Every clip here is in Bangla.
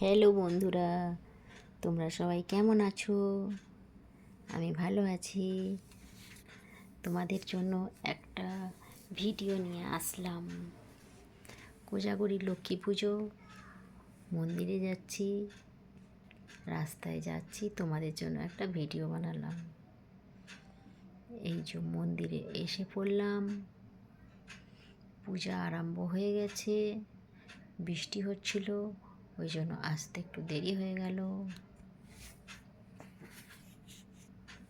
হ্যালো বন্ধুরা, তোমরা সবাই কেমন আছো? আমি ভালো আছি। তোমাদের জন্য একটা ভিডিও নিয়ে আসলাম। কোজাগরি লক্ষ্মী পুজো, মন্দিরে যাচ্ছি, রাস্তায় যাচ্ছি, তোমাদের জন্য একটা ভিডিও বানালাম। এই যে মন্দিরে এসে পড়লাম, পূজা আরম্ভ হয়ে গেছে, বৃষ্টি হচ্ছিল ওই জন্য আসতে একটু দেরি হয়ে গেল।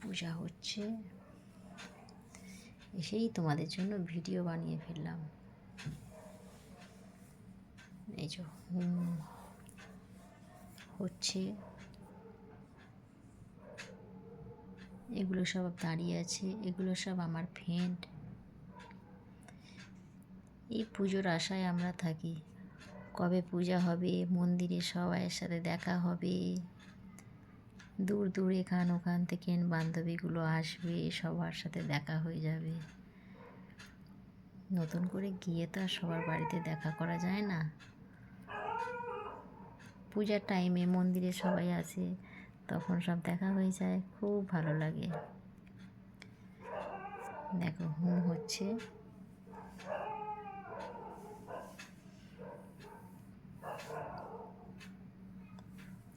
পূজা হচ্ছে। এসেই তোমাদের জন্য ভিডিও বানিয়ে ফেললাম। এই যে হচ্ছে। এগুলো সব দাঁড়িয়ে আছে, এগুলো সব আমার ফ্রেন্ড এই পুজোর আশায় আমরা থাকি। কবে পূজা হবে? মন্দিরে সবাইয়ের সাথে দেখা হবে। দূর দূর এখান ওখান থেকে বান্ধবীগুলো আসবে, সবার সাথে দেখা হয়ে যাবে। নতুন করে গিয়ে তো আর সবার বাড়িতে দেখা করা যায় না। পূজার টাইমে মন্দিরে সবাই আসে, তখন সব দেখা হয়ে যায়। খুব ভালো লাগে। দেখো, হুম হচ্ছে।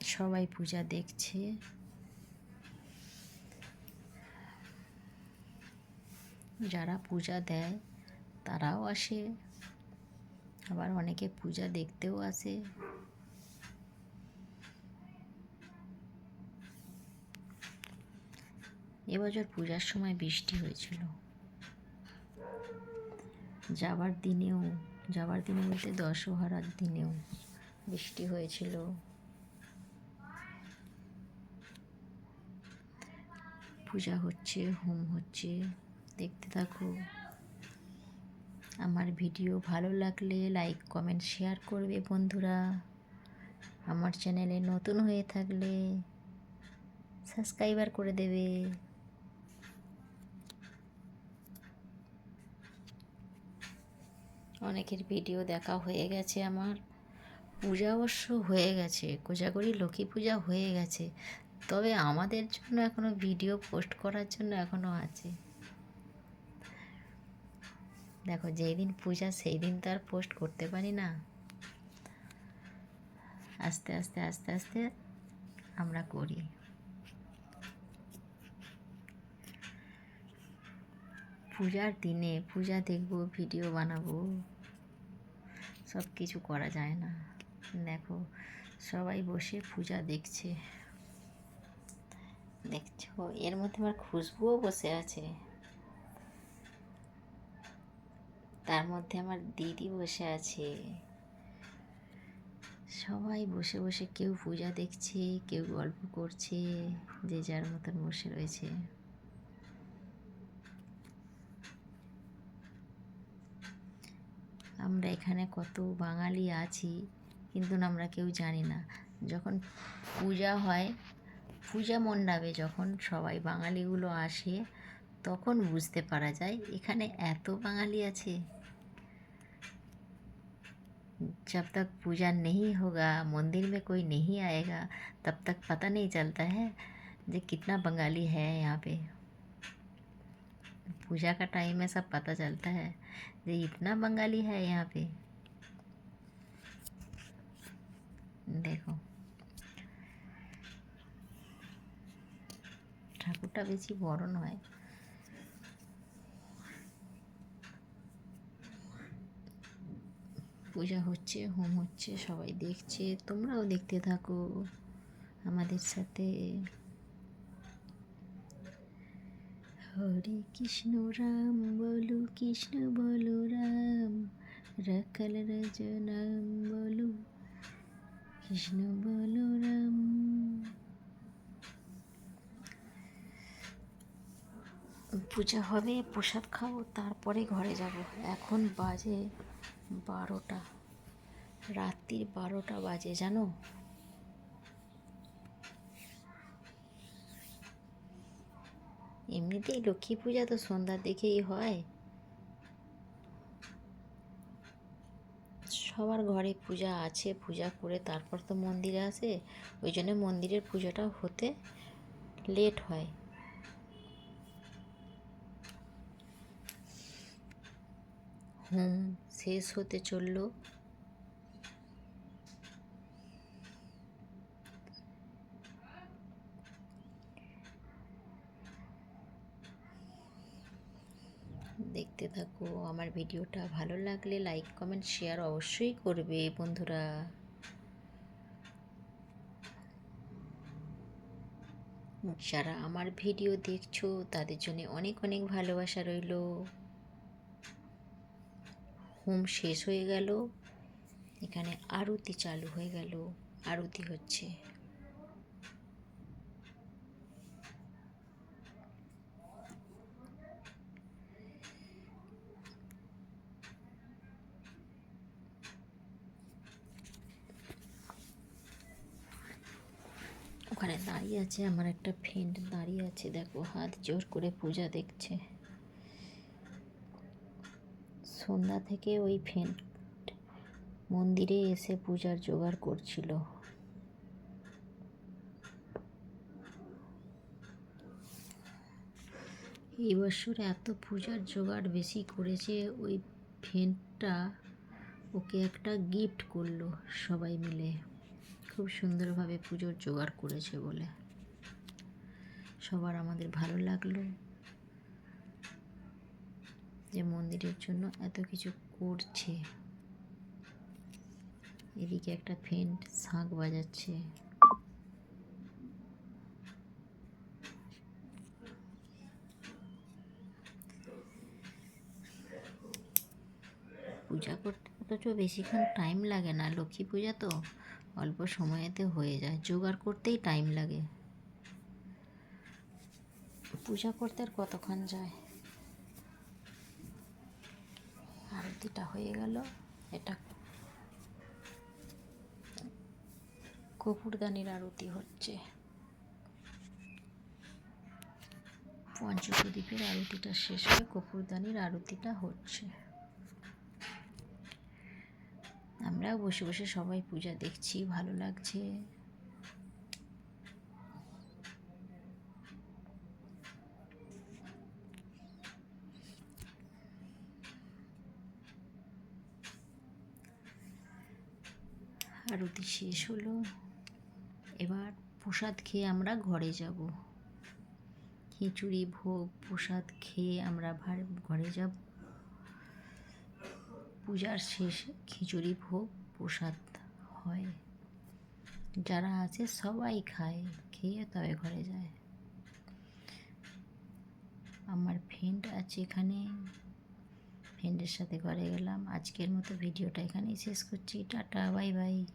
সবাই পূজা দেখছে। যারা পূজা দেয়, তারাও আসে। আবার অনেকে পূজা দেখতেও আসে। এবছর পূজার সময় বৃষ্টি হয়েছিল। যাবার দিনেও, যাবার দিনে বলতে দশহরার দিনেও বৃষ্টি হয়েছিল। পূজা হচ্ছে, হোম হচ্ছে, দেখতে থাকো। আমার ভিডিও ভালো লাগলে লাইক কমেন্ট শেয়ার করবে বন্ধুরা। আমার চ্যানেলে নতুন হয়ে থাকলে সাবস্ক্রাইবার করে দেবে। অনেকের ভিডিও দেখা হয়ে গেছে আমার। পূজা অবশ্য হয়ে গেছে, কোজাগরি লক্ষ্মী পূজা হয়ে গেছে। তবে আমাদের জন্য এখনও ভিডিও পোস্ট করার জন্য এখনও আছে। দেখো যেই দিন পূজা সেই দিন তো আর পোস্ট করতে পারি না। আস্তে আস্তে আস্তে আস্তে আমরা করি। পূজার দিনে পূজা দেখব ভিডিও বানাবো সব কিছু করা যায় না। দেখো, সবাই বসে পূজা দেখছে। দেখছ, এর মধ্যে আমার খুশবুও বসে আছে। তার মধ্যে আমার দিদি বসে আছে। সবাই বসে বসে কেউ পূজা দেখছে, কেউ গল্প করছে, যে যার মতন বসে রয়েছে। আমরা এখানে কত বাঙালি আছি, কিন্তু আমরা কেউ জানি না। যখন পূজা হয় পূজা মণ্ডপে যখন সবাই বাঙালিগুলো আসে তখন বুঝতে পারা যায় এখানে এত বাঙালি আছে जब तक पूजा नहीं होगा मंदिर में कोई नहीं आएगा तब तक पता नहीं चलता है जो कितना बंगाली है यहाँ पे पूजा का टाइम में सब पता चलता है जो इतना बंगाली है यहाँ पे देखो ঠাকুরটা বেশি বড় নয়। পূজা হচ্ছে, হোম হচ্ছে, সবাই দেখছে, তোমরাও দেখতে থাকো আমাদের সাথে। হরে কৃষ্ণ রাম, বলো কৃষ্ণ, বলো রাম, রাখাল রজনাম, বলো কৃষ্ণ, বলো রাম। পূজা হবে, প্রসাদ খাব, তারপরে ঘরে যাব। এখন বাজে বারোটা। রাত্রির বারোটা বাজে, জানো? এমনিতেই লক্ষ্মী পূজা তো সন্ধ্যার দিকেই হয়। সবার ঘরে পূজা আছে, পূজা করে তারপর তো মন্দিরে আসে। ওই জন্য মন্দিরের পূজাটা হতে লেট হয় হোম শেষ হতে চলল। দেখতে থাকো, আমার ভিডিওটা ভালো লাগলে লাইক, কমেন্ট, শেয়ার অবশ্যই করবে বন্ধুরা। যারা আমার ভিডিও দেখছ, তাদের জন্য অনেক অনেক ভালোবাসা রইল। হোম শেষ হয়ে গেল। এখানে আরতি চালু হয়ে গেল। আরতি হচ্ছে। ওখানে দাঁড়িয়ে আছে, আমার একটা ফ্রেন্ড দাঁড়িয়ে আছে, দেখো হাত জোর করে পূজা দেখছে। সন্ধ্যা থেকে ওই ফ্রেন্ড মন্দিরে এসে পূজার জোগাড় করছিল। এই বছর এত পূজার জোগাড় বেশি করেছে ওই ফ্রেন্ডটা ওকে একটা গিফট করল সবাই মিলে। খুব সুন্দরভাবে পুজোর জোগাড় করেছে বলে। সবার আমাদের ভালো লাগল। যে মন্দিরের জন্য এত কিছু করছে। এদিকে একটা ফেন্ট শাঁখ বাজাচ্ছে। পূজা করতে অথচ বেশিক্ষণ টাইম লাগে না। লক্ষ্মী পূজা তো অল্প সময়েতে হয়ে যায়। জোগাড় করতেই টাইম লাগে। পূজা করতে আর কতক্ষণ যায়? আরতিটা হয়ে গেল। এটা কপুরদানির আরতি হচ্ছে। পঞ্চপ্রদীপের আরতিটা শেষ হয়ে কপুরদানির আরতিটা হচ্ছে। আমরাও বসে বসে সবাই পূজা দেখছি, ভালো লাগছে। আরতি শেষ হলো। এবার প্রসাদ খেয়ে আমরা ঘরে যাব। খিচুড়ি, ভোগ, প্রসাদ খেয়ে আমরা ঘরে যাব। পূজার শেষে খিচুড়ি, ভোগ, প্রসাদ হয়। যারা আছে সবাই খায়, খেয়ে তবে ঘরে যায়। আমার ফ্রেন্ড আছে এখানে। ফ্রেন্ডের সাথে ঘরে গেলাম। আজকের মতো ভিডিওটা এখানেই শেষ করছি। Tata, bye bye.